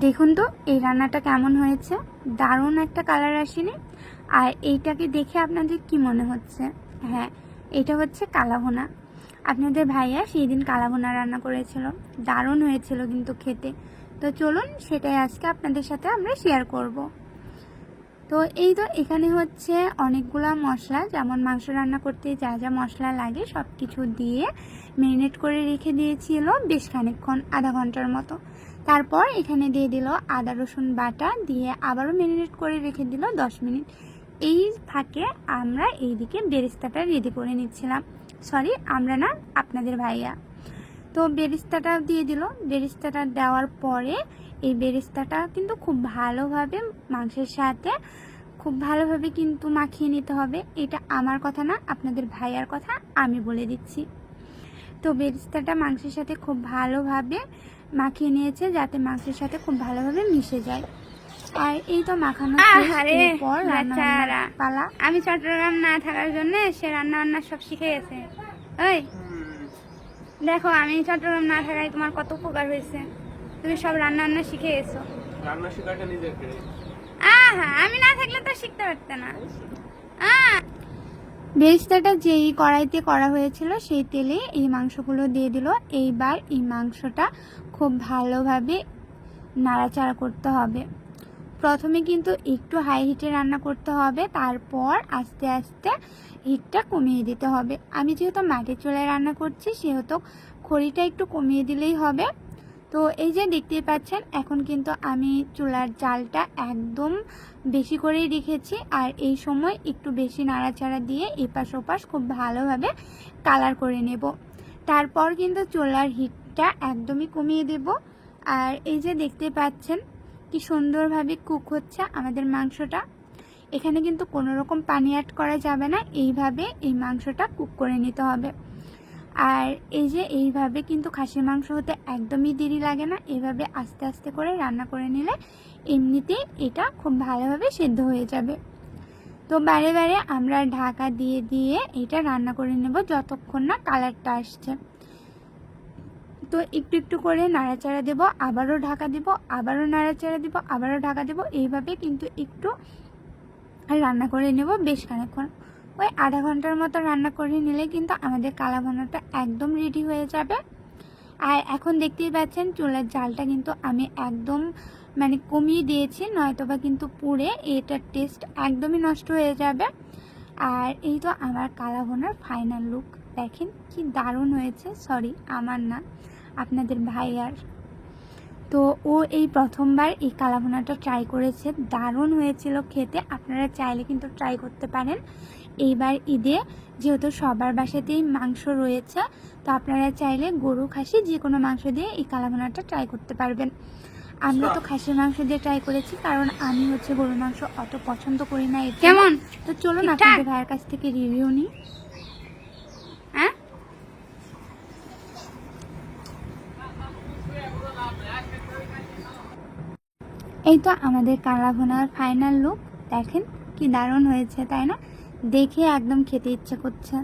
দেখুন তো, এই রান্নাটা কেমন হয়েছে? দারুণ একটা কালার আসেনি? আর এইটাকে দেখে আপনাদের কি মনে হচ্ছে? হ্যাঁ এটা হচ্ছে কালাভোনা। আপনাদের ভাইয়া সেই দিন কালাভোনা রান্না করেছিল। দারুণ হয়েছিল কিন্তু খেতে। তো চলুন, সেটাই আজকে আপনাদের সাথে আমরা শেয়ার করব। তো এই তো এখানে হচ্ছে অনেকগুলা মশলা, যেমন মাংস রান্না করতে যা যা মশলা লাগে সব কিছু দিয়ে ম্যারিনেট করে রেখে দিয়েছিল বেশ খানিকক্ষণ, আধা ঘণ্টার মতো। তারপর এখানে দিয়ে দিল আদা, রসুন বাটা দিয়ে আবারও ম্যারিনেট করে রেখে দিল দশ মিনিট। এই ফাঁকে আমরা এইদিকে বেরেস্তাটা রেডি করে নিচ্ছিলাম। সরি আমরা না আপনাদের ভাইয়া। তো বেরিস্তাটা দিয়ে দিল। বেরিস্তাটা দেওয়ার পরে এই বেরিস্তাটা কিন্তু খুব ভালোভাবে মাংসের সাথে খুব ভালোভাবে কিন্তু মাখিয়ে নিতে হবে। এটা আমার কথা না আপনাদের ভাইয়ার কথা আমি বলে দিচ্ছি। তো বেরিস্তাটা মাংসের সাথে খুব ভালোভাবে মাখিয়ে নিয়েছে যাতে মাংসের সাথে খুব ভালোভাবে মিশে যায়। আর এই তো মাখানো বেচারা। পালা। আমি চট্টগ্রাম না থাকার জন্য সে রান্না বান্না সব শিখে গেছে। ওই দেখো আমি চট্টগ্রাম না থাকায় তোমার কত উপকার হয়েছে। তুমি সব রান্না বান্না শিখে গেছো। রান্না শেখাটা নিজের করে আহা আমি না থাকলে তো শিখতে পারতে না। বেরেস্তাটা যেই কড়াইতে করা হয়েছিল সেই তেলে এই মাংসগুলো দিয়ে দিল। এইবার এই মাংসটা খুব ভালোভাবে নাড়াচাড়া করতে হবে। প্রথমে কিন্তু একটু হাই হিটে রান্না করতে হবে তারপর আস্তে আস্তে হিটটা কমিয়ে দিতে হবে। আমি যেহেতু মাটির চুলায় রান্না করছি সেহেতু খড়িটা একটু কমিয়ে দিলেই হবে। তো এই যে দেখতেই পাচ্ছেন, এখন কিন্তু আমি চুলার জালটা একদম বেশি করেই রেখেছি। আর এই সময় একটু বেশি নাড়াচাড়া দিয়ে এপাশ ওপাশ খুব ভালোভাবে কালার করে নেব। তারপর কিন্তু চুলার হিটটা একদমই কমিয়ে দেব। আর এই যে দেখতে পাচ্ছেন, কি সুন্দরভাবে কুক হচ্ছে আমাদের মাংসটা। এখানে কিন্তু কোনো রকম পানি অ্যাড করা যাবে না। এইভাবে এই মাংসটা কুক করে নিতে হবে। আর এই যে এইভাবে কিন্তু খাসির মাংস হতে একদমই দেরি লাগে না। এভাবে আস্তে আস্তে করে রান্না করে নিলে এমনিতেই এটা খুব ভালোভাবে সেদ্ধ হয়ে যাবে। তো বারে বারে আমরা ঢাকা দিয়ে দিয়ে এটা রান্না করে নেব যতক্ষণ না কালারটা আসছে। তো একটু একটু করে নাড়াচাড়া দেব, আবারও ঢাকা দেব, আবারও নাড়াচাড়া দেব, আবারও ঢাকা দেব। এইভাবে কিন্তু একটু রান্না করে নেব বেশ খানিকক্ষণ। ওই আধা ঘণ্টার মতো রান্না করে নিলে কিন্তু আমাদের কালা ভুনাটা একদম রেডি হয়ে যাবে। আর এখন দেখতেই পাচ্ছেন, চুলার জালটা কিন্তু আমি একদম মানে কমিয়ে দিয়েছি, নয়তোবা কিন্তু পুড়ে এটার টেস্ট একদমই নষ্ট হয়ে যাবে। আর এই তো আমার কালা ভুনার ফাইনাল লুক দেখেন কি দারুণ হয়েছে। সরি আমার না, আপনাদের ভাইয়ার। তো ও এই প্রথমবার এই কালাভুনাটা ট্রাই করেছে। দারুণ হয়েছিল খেতে আপনারা চাইলে কিন্তু ট্রাই করতে পারেন। এইবার ঈদে যেহেতু সবার বাসাতেই মাংস রয়েছে তো আপনারা চাইলে গরু খাসি যে কোনো মাংস দিয়ে এই কালাভুনাটা ট্রাই করতে পারবেন। আমরা তো খাসির মাংস দিয়ে ট্রাই করেছি কারণ আমি হচ্ছে গরুর মাংস অত পছন্দ করি না কেমন? তো চলুন? আপনাদের ভাইয়ের কাছ থেকে রিভিউ নিই। এই তো আমাদের কালাভোনার ফাইনাল লুক দেখেন কি দারুণ হয়েছে, তাই না? দেখে একদম খেতে ইচ্ছে করছে।